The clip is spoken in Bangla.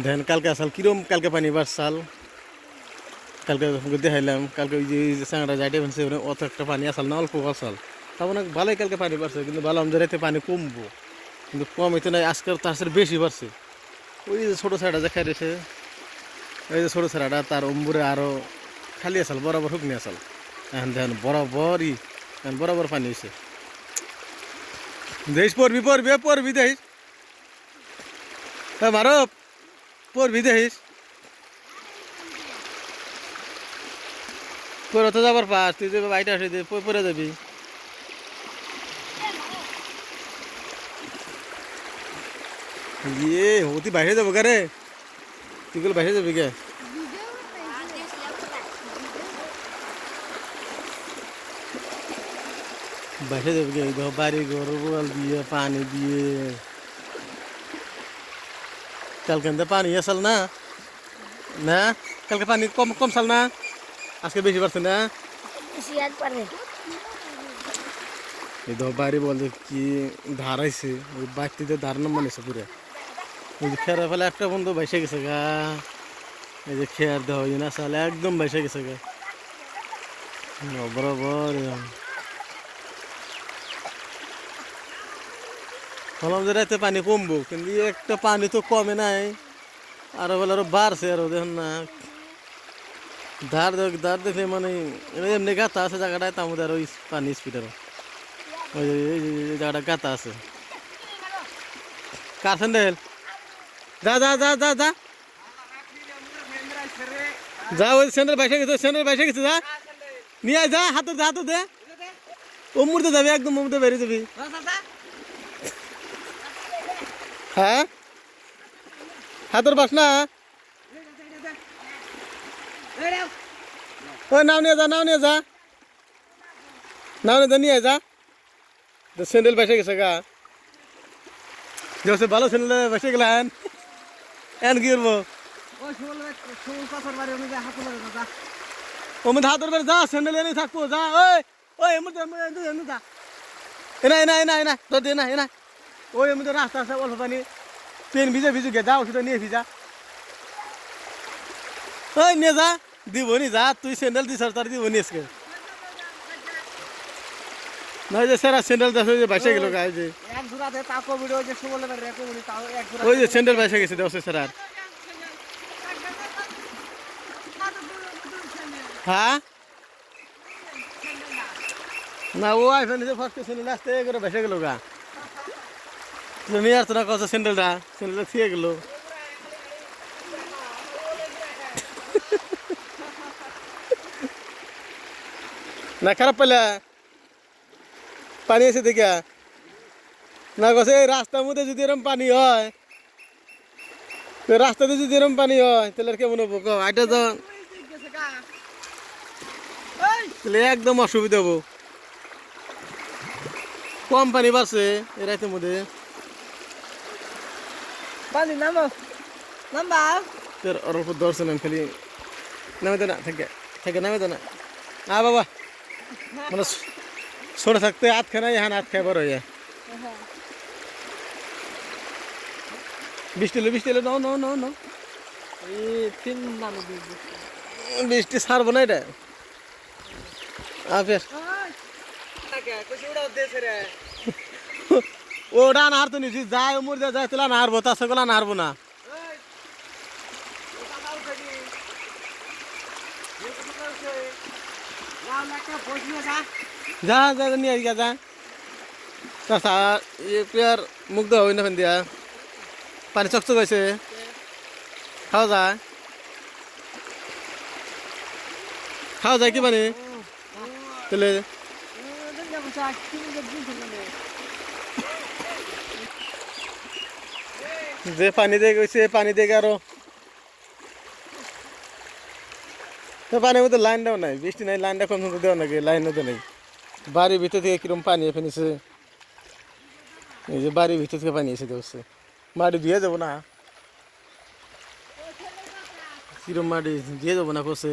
ধান কালকে আসাল, কিরম কালকে পানি বাড়ছাল? কালকে দেখাইলাম, কালকে ওই যে যে চাংড়া যাইতে ফেলছে অত একটা পানি আসাল, না অল্প আসাল। তার মানে ভালোই কালকে পানি বাড়ছে, কিন্তু ভালো আমাদের রাতে পানি কমবো। কিন্তু কম হইতে নাই আজকাল তার সাথে বেশি বাড়ছে। ওই যে ছোটো ছাড়া দেখা রয়েছে ওই যে ছোটো ছাড়াটা তার অম্বুরে আরও খালি আসাল, বরাবর শুকনি আসাল। এখন দেখেন বরাবরই এখন বরাবর পানি হয়েছে দেশ পড়বি পড়বি পড়বি, দেশ। হ্যাঁ মারব পড়বি দেশ পরে তো যাবার পাস, তুই যে বাইটা আসে পরে যাবি। ইয়ে অতি বাইরে যাব কে রে তুই বাইরে যাবি কে? বাইরে যাবি কে? বাড়ি, ঘর দিয়ে, পানি দিয়ে। কালকে তো পানি আসল না না কালকে পানি কম কম সাল না আজকে বেশি বাড়ছে না সিয়াদ পারে এই দেখো বাড়ি বলতে কি ধার আইছে ওই বাড়তিতে ধার নাম মানেছে পুরে এই যে খেয়ার ফেলে একটা বন্ধু বাইসে গেছে গা এই যে খেয়ার দেওয়া না সালে একদম বাইসে গেছে বললাম যে রাতে পানি কমবো, কিন্তু একটা পানি তো কমে নাই। আরও বলে আরও বাড়ছে আরও, দেখুন না। ধার দেখ ধার দেখলে মানে এমনি গাতা আছে জায়গাটায় তার মধ্যে আরও পানি স্পিড আরও। ওই যে এই জায়গাটা গাতা আছে। কার স্যান্ডেল? যা যা যা যা যা। যা, ওই স্যান্ডেল বাইসে গেছে স্যান্ডেল বাইসে গেছে, যা। নিয়ে যা, হাতে দে হাতে দে। ও মুড়তে যাবি একদম মুড়তে বেরিয়ে যাবি। হ্যাঁ? হাতের বাস না? ওই নাও নিয়ে যা, নাও নিয়ে যা। নাও নিয়ে যা নিয়ে যা। তো স্যান্ডেল বাইসে গেছে গা। যে ভালো স্যান্ডেল বাইসে গেলেন। এন কি করব? ও মধ্যে হাতের বের যা, স্যান্ডেল এনে থাকব, যা, ওই ওই, এমন যা এনা এনা এনা এনা, তোর দে না এনা। ওই এমন রাস্তা আছে অল্প পানি। পেন ভিজে ভিজে গে যা ওষুধ নিয়ে ভিজা। ওই নিয়ে যা দিব নি যা তুই স্যান্ডেল দিস তার দিব নি আজকে। নয় যে সেরা স্যান্ডেল দেখ যে বাইসে গেল গায়ে যে। ওই যে স্যান্ডেল বাইসে গেছে দেওয়া সেরার হ্যাঁ না ও আইফোন ফার্স্ট স্যান্ডেল আসতে করে বাইসে গেল গা। তুমি আর তোরা কত স্যান্ডেলটা? স্যান্ডেলটা থিয়ে গেল। না, খারাপ পেলে পানি এসে দেখা। না কছে রাস্তার মধ্যে যদি এরকম পানি হয় তো রাস্তাতে যদি এরকম পানি হয়, তাহলে কেমন হব? কও এটা তো তাহলে একদম অসুবিধা হব। কম পানি বাড়ছে রাতের মধ্যে। পানি নামো নাম্বা তোর ওর উপর দর্শন আমি খালি নামে তো না থাকে থাকে নামে তো না। আ বাবা। মানে ছোট থাকতে হাত খায় না এখন হাত খায় বড় হয়ে বৃষ্টি এলো বৃষ্টি এলো নাও নাও নাও নাও। তিন নামে বৃষ্টি। ছাড়বো না এটা। আফের তাকে কইছি উড়াও দেছে রে ওটা নাড়তো নিছি যায় উমর দিয়ে যায় তোলা নাড়বো তার সঙ্গে নাড়বো না এই ওটা নাও খাবি এই কি করছে লাও লাকা বসিয়ে যা যা যা যা নিয়ে গিয়া যা চাষা এ পেয়ার মুগ্ধ হই না ফেন দিয়া পানি চকচক হয়েছে খাওয়া যায় খাওয়া যায় কি পানি তাহলে দুনিয়া বসা কি যে পানি দিয়ে গেছে পানি দিয়ে আরও পানির মধ্যে লাইনটাও নাই, বৃষ্টি নাই লাইনটা কম সুন্দর দেওয়া নাকি লাইনও তো নেই বাড়ির ভিতর থেকে কিরম পানি ফেলেছে এই যে বাড়ির ভিতর থেকে পানি এসে দেওয়া মাটি দিয়ে যাব না। কিরম মাটি দিয়ে যাব না করছে